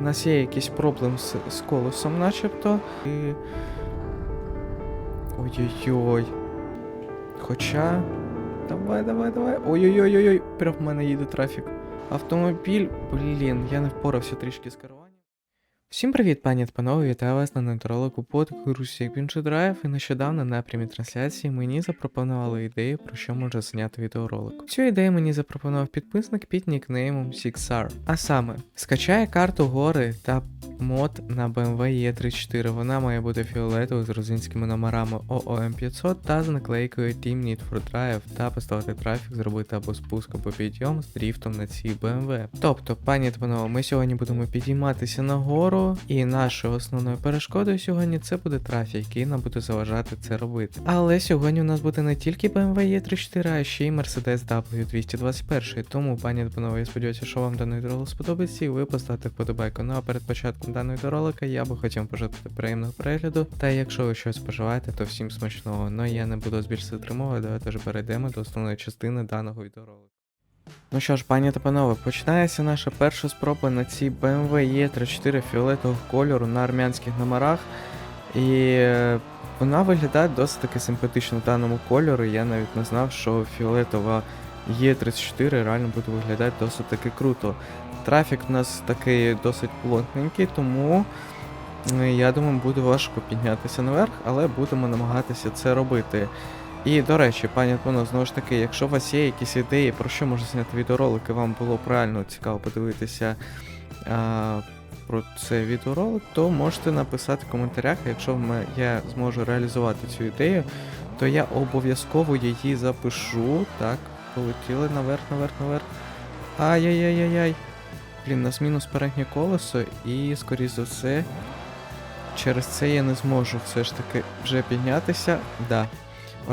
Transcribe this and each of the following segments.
У нас є якийсь проблем з, з колесом, начебто. І... Ой-ой-ой. Хоча. Давай, давай, давай. Ой-ой-ой-ой. Прям в мене їде трафік. Автомобіль, блін, я не впорався трішки з керуванням. Всім привіт, пані та панове, вітаю вас на нейтролику подку Русі Бінчу Драйв і нещодавно на прямій трансляції мені запропонували ідею, про що може зняти відеоролик. Цю ідею мені запропонував підписник під нікнеймом Sixar. А саме, скачає карту гори та мод на BMW E34. Вона має бути фіолетовою з грузинськими номерами OOM500 та з наклейкою Team Need for Drive та поставити трафік, зробити або спуск або підйом з дріфтом на цій BMW. Тобто, пані та панове, ми сьогодні будемо підійматися на гору, і нашою основною перешкодою сьогодні це буде трафік, який нам буде заважати це робити. Але сьогодні у нас буде не тільки BMW E34, а ще й Mercedes W221. Тому, пані панове, я сподіваюся, що вам даний відеоролик сподобається, і ви поставите вподобайку. Ну а перед початком даного відеоролика я би хотів пожелати приємного перегляду. Та якщо ви щось споживаєте, то всім смачного. Ну я не буду більше затримувати, давайте ж перейдемо до основної частини даного відеоролика. Ну що ж, пані та панове, починається наша перша спроба на цій BMW E34 фіолетового кольору на армянських номерах. І е, вона виглядає досить таки симпатично в даному кольорі. Я навіть не знав, що фіолетова E34 реально буде виглядати досить таки круто. Трафік у нас такий досить плотненький, тому я думаю, буде важко піднятися наверх, але будемо намагатися це робити. І до речі, пані Антоно, знову ж таки, якщо у вас є якісь ідеї, про що можна зняти відеоролики, вам було реально цікаво подивитися а, про цей відеоролик, то можете написати в коментарях. Якщо я зможу реалізувати цю ідею, то я обов'язково її запишу. Так, полетіли наверх, наверх, наверх. Ай-яй-яй-яй-яй. Блін, нас мінус переднє колесо, і, скоріш за все, через це я не зможу все ж таки вже піднятися. Да.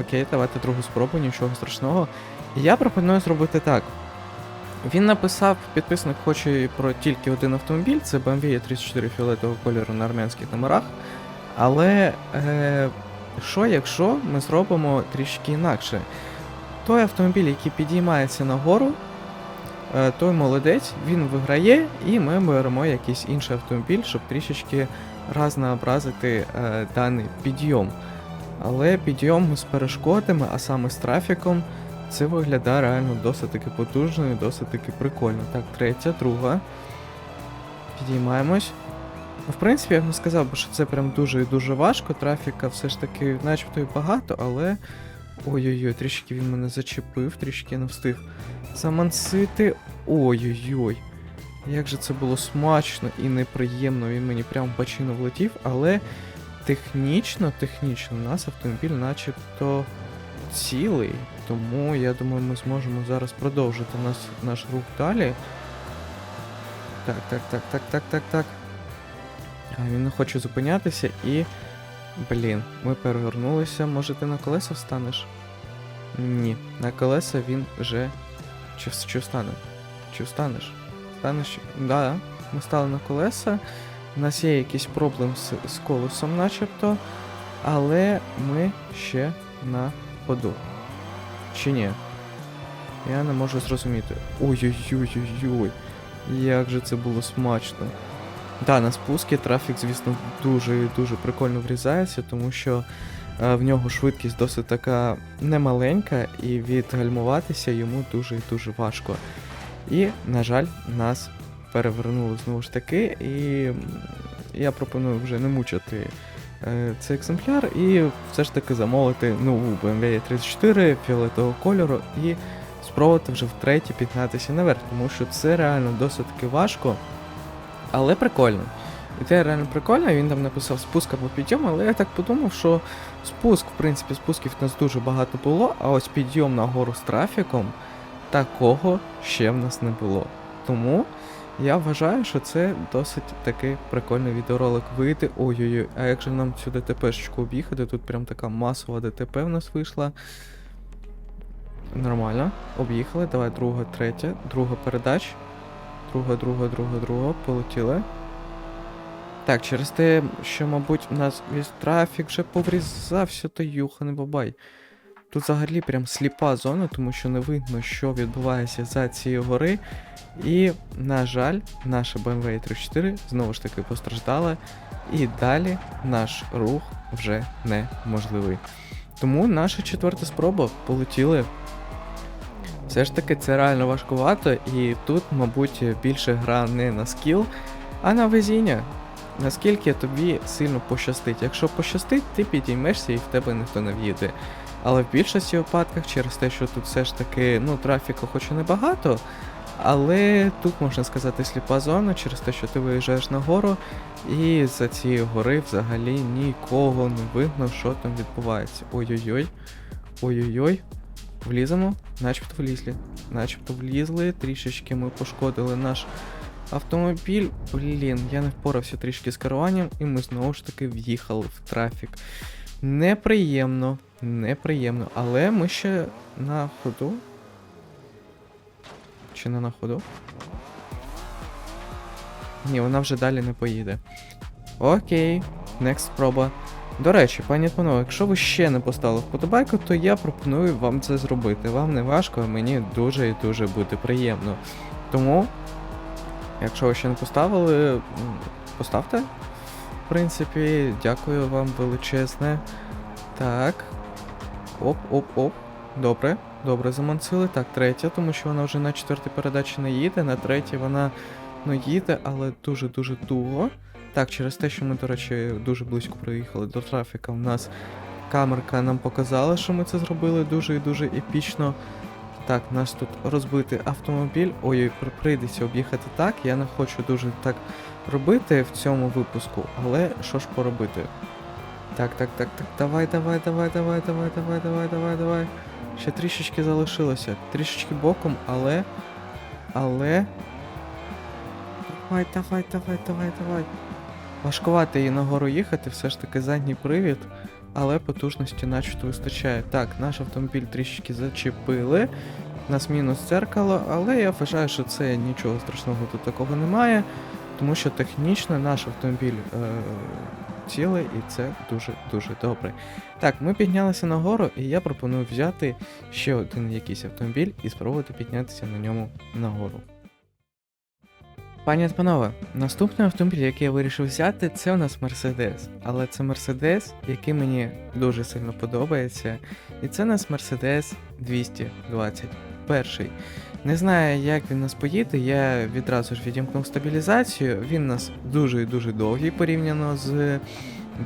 Окей, давайте другу спробу, нічого страшного. Я пропоную зробити так. Він написав, підписник хоче про тільки один автомобіль, це BMW E34 фіолетового кольору на армянських номерах. Але е, що якщо ми зробимо трішки інакше? Той автомобіль, який підіймається нагору, е, той молодець, він виграє, і ми беремо якийсь інший автомобіль, щоб трішечки разнообразити е, даний підйом. Але підйом з перешкодами, а саме з трафіком, це виглядає реально досить таки потужно і досить таки прикольно. Так, третя, друга. Підіймаємось. Ну, в принципі, я б не сказав, що це прям дуже і дуже важко. Трафіка все ж таки, начебто і багато, але. Ой-ой-ой, трішки він мене зачепив, трішки не встиг замансити. Ой-ой-ой. Як же це було смачно і неприємно, він мені прям бачину влетів, але технічно, технічно, у нас автомобіль начебто цілий. Тому я думаю, ми зможемо зараз продовжити нас, наш рух далі. Так, так, так, так, так, так, так. Він не хоче зупинятися і. Блін, ми перевернулися. Може ти на колеса встанеш? Ні, на колеса він вже. Чи, чи встане? Чи встанеш? Встанеш? Да, ми стали на колеса. У нас є якийсь проблем з, з колесом, начебто. Але ми ще на ходу. Чи ні? Я не можу зрозуміти. Ой-ой-ой-ой-ой. Як же це було смачно. Да, на спускі трафік, звісно, дуже дуже прикольно врізається, тому що е, в нього швидкість досить така немаленька, і відгальмуватися йому дуже дуже важко. І, на жаль, нас перевернули знову ж таки, і я пропоную вже не мучити е, цей екземпляр і все ж таки замовити нову BMW 34 фіолетового кольору і спробувати вже втретє піднятися наверх, тому що це реально досить таки важко, але прикольно. Ідея реально прикольна, він там написав спуск або підйом, але я так подумав, що спуск, в принципі, спусків в нас дуже багато було, а ось підйом на гору з трафіком такого ще в нас не було. Тому я вважаю, що це досить такий прикольний відеоролик вийде. Ой-ой-ой, а як же нам цю ДТПшечку об'їхати? Тут прям така масова ДТП в нас вийшла. Нормально, об'їхали. Давай друга, третя, друга передач. Друга, друга, друга, друга. Полетіли. Так, через те, що, мабуть, у нас весь трафік вже поврізався, то юха не бабай. Тут взагалі прям сліпа зона, тому що не видно, що відбувається за цією гори. І, на жаль, наша BMW 34 знову ж таки постраждала, і далі наш рух вже неможливий. Тому наша четверта спроба полетіли. Все ж таки це реально важкувато, і тут, мабуть, більше гра не на скіл, а на везіння. Наскільки тобі сильно пощастить. Якщо пощастить, ти підіймешся і в тебе ніхто не в'їде. Але в більшості випадках, через те, що тут все ж таки ну, трафіку хоч і небагато, але тут можна сказати сліпа зона через те, що ти виїжджаєш на гору, і за цієї гори взагалі нікого не видно, що там відбувається. Ой-ой-ой. Ой-ой-ой. Вліземо, начебто влізли. Начебто влізли, трішечки ми пошкодили наш автомобіль. Блін, я не впорався трішки з керуванням, і ми знову ж таки в'їхали в трафік. Неприємно, неприємно, але ми ще на ходу. Чи не на ходу? Ні, вона вже далі не поїде. Окей, next спроба. До речі, пані та панове, якщо ви ще не поставили вподобайку, то я пропоную вам це зробити. Вам не важко, а мені дуже і дуже буде приємно. Тому, якщо ви ще не поставили, поставте. В принципі, дякую вам величезне. Так. Оп-оп-оп. Добре, добре заманцили. Так, третя, тому що вона вже на четвертій передачі не їде. На третій вона ну, їде, але дуже-дуже туго. Так, через те, що ми, до речі, дуже близько приїхали до трафіка, в нас камерка нам показала, що ми це зробили дуже і дуже епічно. Так, нас тут розбитий автомобіль. Ой, при- прийдеться об'їхати так. Я не хочу дуже так робити в цьому випуску, але що ж поробити? Так, так, так, так, давай, давай, давай, давай, давай, давай, давай, давай, давай. Ще трішечки залишилося. Трішечки боком, але. Але. Давай, давай, давай, давай, давай. Важкувати її нагору їхати, все ж таки задній привід, але потужності начебто вистачає. Так, наш автомобіль трішечки зачепили. У нас мінус дзеркало, але я вважаю, що це нічого страшного тут такого немає, тому що технічно наш автомобіль е- тіли, і це дуже-дуже добре. Так, ми піднялися на гору, і я пропоную взяти ще один якийсь автомобіль і спробувати піднятися на ньому нагору. Пані та панове, наступний автомобіль, який я вирішив взяти, це у нас Мерседес. Але це Мерседес, який мені дуже сильно подобається. І це у нас Мерседес 220 перший. Не знаю, як він нас поїде, я відразу ж відімкнув стабілізацію. Він у нас дуже і дуже довгий порівняно з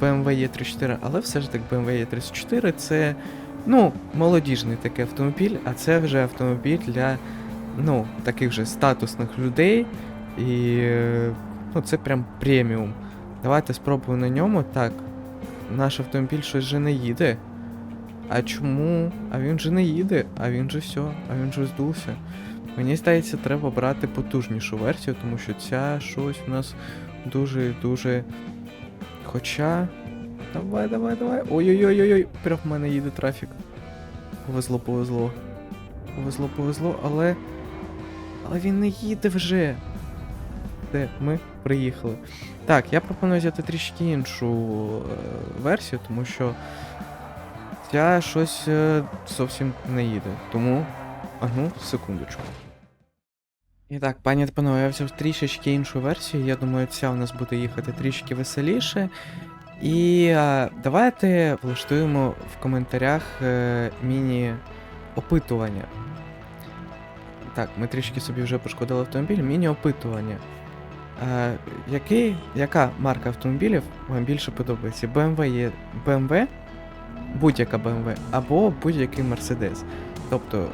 BMW e 34 але все ж так BMW e 34 це ну, молодіжний такий автомобіль, а це вже автомобіль для ну, таких же статусних людей. І ну, це прям преміум. Давайте спробуємо на ньому. Так, наш автомобіль щось вже не їде. А чому? А він же не їде, а він же все, а він же здувся. Мені здається, треба брати потужнішу версію, тому що ця щось у нас дуже-дуже. Хоча. Давай, давай, давай. Ой-ой-ой-ой, прям в мене їде трафік. Повезло, повезло. Повезло, повезло, але. Але він не їде вже де ми приїхали. Так, я пропоную взяти трішки іншу е, версію, тому що ця щось е, зовсім не їде. Тому, а секундочку. І так, пані та панове, я взяв трішечки іншу версію. Я думаю, ця у нас буде їхати трішки веселіше. І е, давайте влаштуємо в коментарях е, міні-опитування. Так, ми трішки собі вже пошкодили автомобіль, міні-опитування. Е, який, яка марка автомобілів вам більше подобається? BMW є BMW, будь-яка BMW, або будь-який Mercedes. Тобто,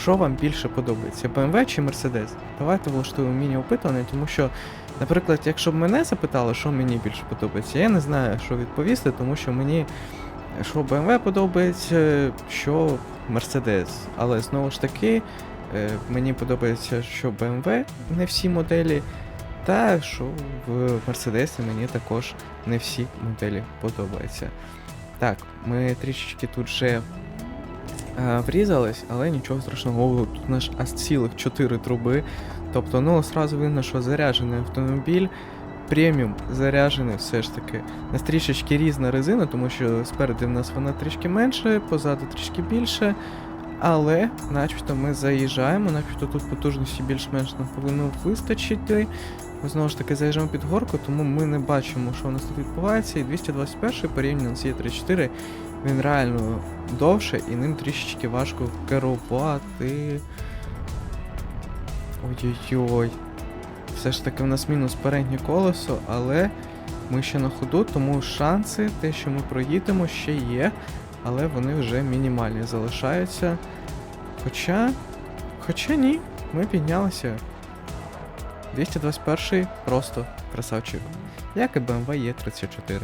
що вам більше подобається? BMW чи Mercedes? Давайте влаштуємо міні-опитування, тому що, наприклад, якщо б мене запитали, що мені більше подобається, я не знаю, що відповісти, тому що мені що BMW подобається, що Mercedes. Але знову ж таки, е, мені подобається, що BMW, не всі моделі. Та що в Мерседесі мені також не всі моделі подобаються. Так, ми трішечки тут вже е, врізались, але нічого страшного. Тут наш аж цілих 4 труби. Тобто, ну, одразу видно, що заряджений автомобіль. преміум заряджений все ж таки на трішечки різна резина, тому що спереду в нас вона трішки менше, позаду трішки більше. Але, начебто, ми заїжджаємо, начебто тут потужності більш-менш нам повинно вистачити. Ми знову ж таки заїжджаємо під горку, тому ми не бачимо, що у нас тут відбувається. І 221 порівняно з Є34, він реально довше і ним трішечки важко керувати. Ой-ой-ой. Все ж таки в нас мінус переднє колесо, але ми ще на ходу, тому шанси, те, що ми проїдемо, ще є, але вони вже мінімальні залишаються. Хоча. Хоча ні, ми піднялися. 221 просто красавчик. Як і BMW E34.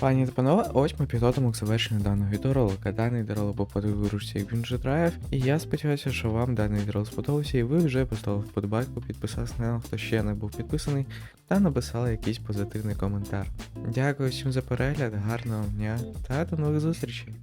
Пані та панове, ось ми підходимо к завершенню даного відеоролика. Даний відеоролик був по виручці як він же драйв. І я сподіваюся, що вам даний відеоролик сподобався і ви вже поставили вподобайку, підписалися на хто ще не був підписаний, та написали якийсь позитивний коментар. Дякую всім за перегляд, гарного дня та до нових зустрічей!